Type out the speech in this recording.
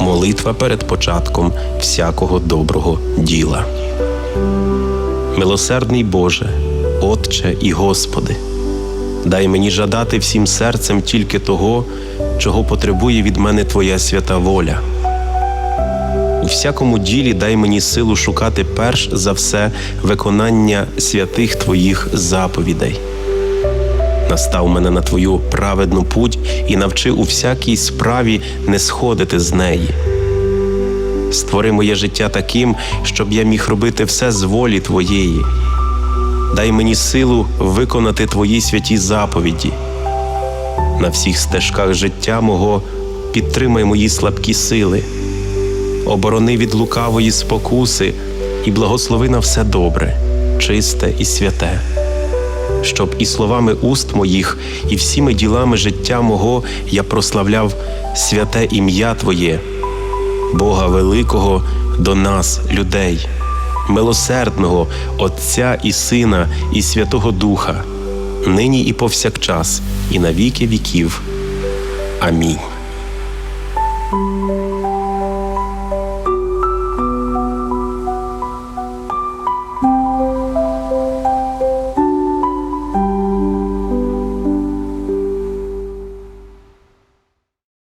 молитва перед початком всякого доброго діла. Милосердний Боже, Отче і Господи, дай мені жадати всім серцем тільки того, чого потребує від мене Твоя свята воля. У всякому ділі дай мені силу шукати перш за все виконання святих Твоїх заповідей. Настав мене на Твою праведну путь і навчи у всякій справі не сходити з неї. Створи моє життя таким, щоб я міг робити все з волі Твоєї. Дай мені силу виконати Твої святі заповіді. На всіх стежках життя мого підтримай мої слабкі сили, оборони від лукавої спокуси і благослови на все добре, чисте і святе, щоб і словами уст моїх, і всіми ділами життя мого я прославляв святе ім'я Твоє, Бога Великого до нас, людей, милосердного Отця і Сина, і Святого Духа, нині і повсякчас, і на віки віків. Амінь.